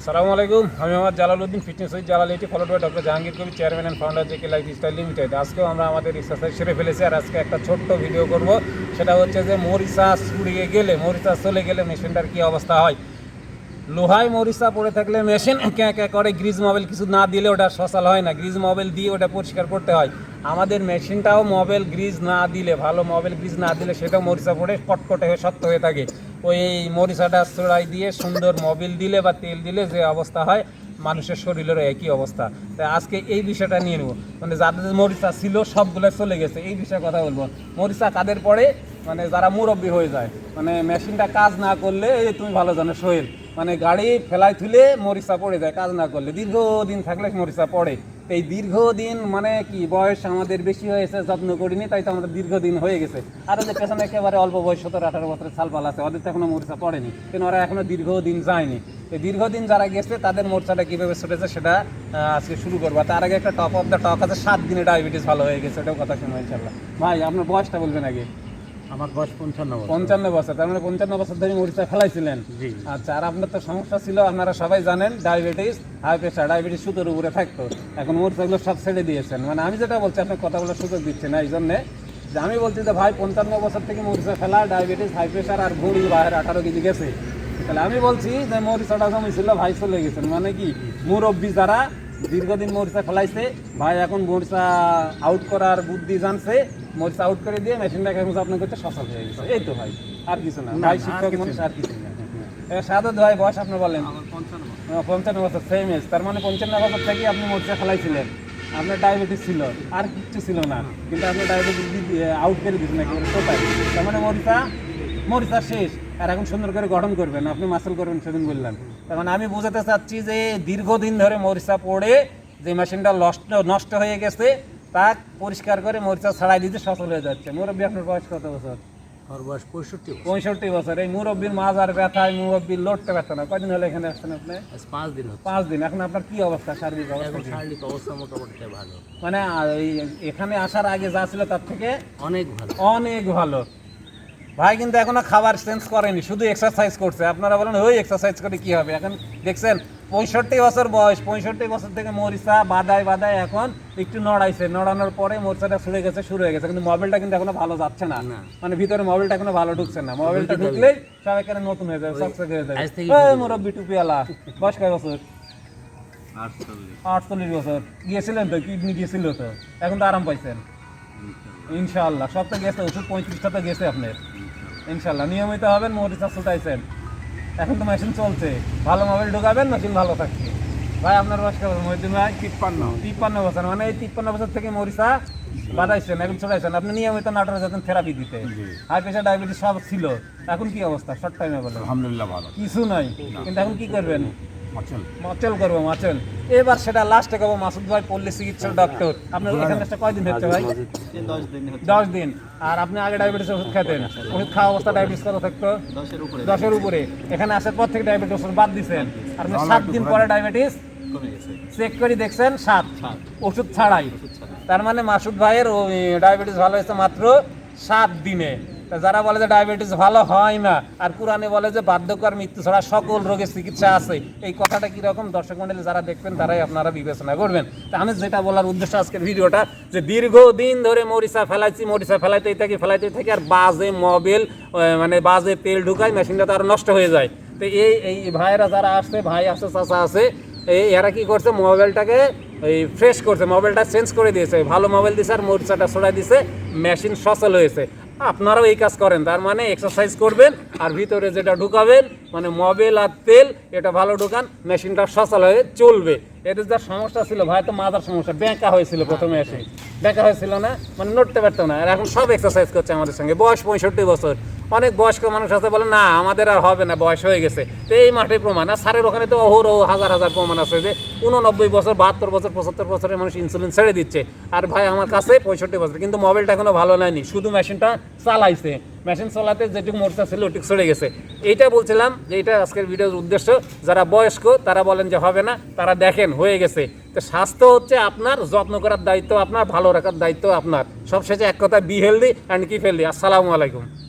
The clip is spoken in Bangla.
আসসালামু আলাইকুম, আমি আমার জালালউদ্দিন ফিটনেস উইথ জালাল এটি followed by doctor Jahangir Kabir chairman and founder JK life style limited আজকেও আমরা আমাদের এক্সারসাইজ সেরে ফেলেছি আর আজকে একটা ছোট্ট ভিডিও করব। সেটা হচ্ছে যে মরিচা ছুড়িয়ে গেলে, মরিচা চলে গেলে মেশিনটার কী অবস্থা হয়? লোহায় মরিচা পড়ে থাকলে মেশিন ক্যাঁ ক্যাঁ করে, গ্রিজ মোবাইল কিছু না দিলে ওটা সসাল হয় না, গ্রিজ মোবাইল দিয়ে ওটা পরিষ্কার করতে হয়। আমাদের মেশিনটাও মোবাইল গ্রিজ না দিলে, ভালো মোবাইল গ্রিজ না দিলে সেটাও মরিচা পড়ে কটকটে হয়ে শক্ত হয়ে থাকে। ওই মরিচাটা চড়াই দিয়ে সুন্দর মবিল দিলে বা তেল দিলে যে অবস্থা হয়, মানুষের শরীরেরও একই অবস্থা। তাই আজকে এই বিষয়টা নিয়ে নেব। মানে যাদের মরিচা ছিল, সবগুলো চলে গেছে। এই বিষয়ে কথা বলব। মরিচা কাদের পরে? মানে যারা মুরব্বী হয়ে যায়। মানে মেশিনটা কাজ না করলে তুমি ভালো জানো, সোহেল। মানে গাড়ি ফেলাই তুলে মরিচা পড়ে যায়, কাজ না করলে। দীর্ঘদিন থাকলে মরিচা পড়ে। এই দীর্ঘদিন মানে কি, বয়স আমাদের বেশি হয়েছে যত্ন করিনি, তাই তো আমাদের দীর্ঘদিন হয়ে গেছে। আর ওদের পেছনে একেবারে অল্প বয়স, সতেরো, আঠারো বছরের ছালপাল আছে, ওদের তো এখনও মরিচা পড়েনি। কিন্তু ওরা এখনও দীর্ঘদিন যায়নি। তো দীর্ঘদিন যারা গেছে, তাদের মোর্চাটা কীভাবে ছুটেছে সেটা আজকে শুরু করব। তার আগে একটা টপ অফ দ্য টক আছে, সাত দিনে ডায়াবেটিস ভালো হয়ে গেছে, ওটাও কথা শুনব ইনশাল্লাহ ভাই, আপনার বয়সটা বলবেন আগে। আমার বয়স পঞ্চান্ন পঞ্চান্ন বছর তার মানে পঞ্চান্ন বছর ধরে মরিচা ফেলাইছিলেন। আচ্ছা আর আপনার তো সমস্যা ছিল আপনারা সবাই জানেন ডায়াবেটিস হাই প্রেশার ডায়াবেটিস সুতোর উপরে থাকতো। এখন মোটরসাইকেল সব ছেড়ে দিয়েছেন। মানে আমি যেটা বলছি আপনি কথা বলার সুযোগ দিচ্ছেন না এই জন্যে। যে আমি বলছি যে ভাই পঞ্চান্ন বছর থেকে মরিচা ফেলা ডায়াবেটিস হাই প্রেশার আর ভুঁড়ি বাইরে আঠারো কেজি গেছে। তাহলে আমি বলছি যে মরিচাটা জমি ছিল ভাই চলে গেছেন। মানে কি? মুরব্বী যারা দীর্ঘদিন মরিচা ফেলাইছে। ভাই এখন মরিচা আউট করার বুদ্ধি জানছে। মরিচা আউট করে দিয়ে মেশিনটা এখন আপনার করতে সফল হয়ে গেছে। এই তো ভাই আর কিছু না। ভাই শিক্ষক মানুষ আর কিছু না। সাদত ভাই বয়স আপনি বলেন? পঞ্চান্ন বছর। সেম এজ তার মানে পঞ্চান্ন বছর থেকে আপনি মরিচা ফেলাইছিলেন। আপনার ডায়াবেটিস ছিল আর কিচ্ছু ছিল না। কিন্তু আপনি ডায়াবেটিস আউট করে দিয়েছেন একেবারে কোথায় তার মানে মরিচা মরিচা শেষ। আর এখন সুন্দর করে গঠন করবেন আপনি মাসেল করবেন সেদিন বললেন তার মানে আমি বোঝাতে চাচ্ছি যে দীর্ঘদিন ধরে মরিচা পড়ে যে মেশিনটা নষ্ট নষ্ট হয়ে গেছে তা পরিষ্কার করে মরিচা ছাড়াই দিতে সফল হয়ে যাচ্ছে। মুরব্বী আপনার বয়স কত বছর? আমার বয়স পঁয়ষট্টি পঁয়ষট্টি বছর। এই মুরব্বীর মাজার ব্যথায় মুরব্বীর লড়তে ব্যথা না। কয়দিন হলে এখানে আসছেন আপনি? পাঁচ দিন পাঁচ দিন। এখন আপনার কি অবস্থা শারীরিক অবস্থা? শারীরিক অবস্থা মোটামুটি ভালো। মানে এখানে আসার আগে যা ছিল তার থেকে অনেক ভালো। অনেক ভালো। ভাই কিন্তু এখনও খাবার চেঞ্জ করেনি শুধু এক্সারসাইজ করছে। আপনারা বলেন ওই এক্সারসাইজ করে কি হবে? এখন দেখছেন পঁয়ষট্টি বছর বয়স পঁয়ষট্টি বছর থেকে মরিচা বাদায় বাদায় এখন একটু নড়াইছে। নড়ানোর পরে মরিচাটা ছুড়ে গেছে শুরু হয়ে গেছে। কিন্তু মোবাইলটা কিন্তু এখনও ভালো যাচ্ছে না। মানে ভিতরে মোবাইলটা এখনও ভালো ঢুকছে না। মোবাইলটা ঢুকলেই সবাই কেন নতুন হয়ে যাবে সকসেক হয়ে যাবে। মুরব্বি টুপিওয়ালা বয়স কয় বছর? আটচল্লিশ। বছর। গিয়েছিলেন তো? কিডনি গিয়েছিল তো? এখন তো আরাম পাইছেন? ইনশাআল্লাহ। সব তো গেছে ওষুধ পঁয়ত্রিশটা তো গেছে আপনার। ইনশাআল্লাহ নিয়মিত হবেন মরিচা চলতেছেন এখন তো মেশিন চলছে। ভালো মোবাইল ঢুকাবেন মেশিন ভালো থাকছে ভাই আপনার বয়স কেমন? মহিউদ্দিন ভাই? তিপ্পান্ন। তিপ্পান্ন বছর মানে এই তিপ্পান্ন বছর থেকে মরিচা বাদাইছেন এখন চলাইছেন আপনি নিয়মিত নাটোরে যেতেন থেরাপি দিতে। হাই প্রেশার ডায়াবেটিস সব ছিল। এখন কি অবস্থা? শর্ট টাইমে বলে আলহামদুলিল্লাহ ভালো। কিছু নাই। কিন্তু এখন কি করবেন? মাচল। মাচল করব মাচল। এবার সেটা লাস্টে করব মাসুদ ভাই পল্লী চিকিৎসক ডক্টর আপনার এখানে একটা কয়দিন হচ্ছে ভাই? দশ দিন আর আপনি আগে ডায়াবেটিস ওষুধ খেতেন। ওষুধ খাওয়া অবস্থা ডায়াবেটিস কত থাকতো? দশের উপরে। এখানে আসার পর থেকে ডায়াবেটিস ওষুধ বাদ দিচ্ছেন আর আপনি সাত দিন পরে ডায়াবেটিস চেক করে দেখছেন সাত। ওষুধ ছাড়াই। তার মানে মাসুদ ভাইয়ের ওই ডায়াবেটিস ভালো হয়েছে মাত্র সাত দিনে। যারা বলে যে ডায়াবেটিস ভালো হয় না, আর পুরাণে বলে যে বার্ধক্য আর মৃত্যু ছাড়া সকল রোগের চিকিৎসা আছে, এই কথাটা কীরকম? দর্শক মন্ডলী যারা দেখবেন, তারাই আপনারা বিবেচনা করবেন। তা আমি যেটা বলার উদ্দেশ্য আজকের ভিডিওটা, যে দীর্ঘদিন ধরে মরিচা ফেলাইছি, মরিচা ফেলাইতেই থাকি ফেলাইতেই থাকি, আর বাজে মোবিল মানে বাজে তেল ঢুকায় মেশিনটা তো আরও নষ্ট হয়ে যায়। তো এই এই ভাইয়েরা যারা আসছে, ভাই আছে, চাচা আছে, এই এরা কি করছে মোবাইলটাকে এই ফ্রেশ করছে মোবাইলটা চেঞ্জ করে দিয়েছে। ভালো মোবাইল দিয়েছে আর মরিচাটা ছড়াই দিয়েছে মেশিন সচল হয়েছে। আপনারাও এই কাজ করেন, তার মানে এক্সারসাইজ করবেন আর ভিতরে যেটা ঢুকাবেন মানে মবেল আর তেল, এটা ভালো ঢুকান, মেশিনটা সচল হয়ে চলবে। এদের যা সমস্যা ছিল, ভাই, তো মাথার সমস্যা, ব্যাঁকা হয়েছিল প্রথমে এসে। ব্যাঁকা হয়েছিল না মানে নড়তে পারতো না। আর এখন সব এক্সারসাইজ করছে আমাদের সঙ্গে, বয়স পঁয়ষট্টি বছর। অনেক বয়স্ক মানুষ আছে, বলে, না, আমাদের আর হবে না, বয়স হয়ে গেছে। তো এই মাঠে প্রমাণ। আর স্যারের ওখানে তো অহরহ হাজার হাজার প্রমাণ আছে যে উননব্বই বছর, বাহাত্তর বছর, পঁচাত্তর বছরের মানুষ ইনসুলিন ছেড়ে দিচ্ছে। আর ভাই, আমার কাছে পঁয়ষট্টি বছর, কিন্তু মোবাইলটা এখনও ভালো নেয়নি। শুধু মেশিনটা চালাইছে। মেশিন চালাতে যেটুকু মোর্চা ছিল, ওটুকু সরে গেছে। এইটা বলছিলাম যে এটা আজকের ভিডিওর উদ্দেশ্য। যারা বয়স্ক, তারা বলেন যে, হবে না। তারা দেখেন, হয়ে গেছে। তো স্বাস্থ্য হচ্ছে আপনার, যত্ন করার দায়িত্ব আপনার, ভালো রাখার দায়িত্ব আপনার। সবশেষে এক কথা be healthy and keep healthy আসসালামু আলাইকুম।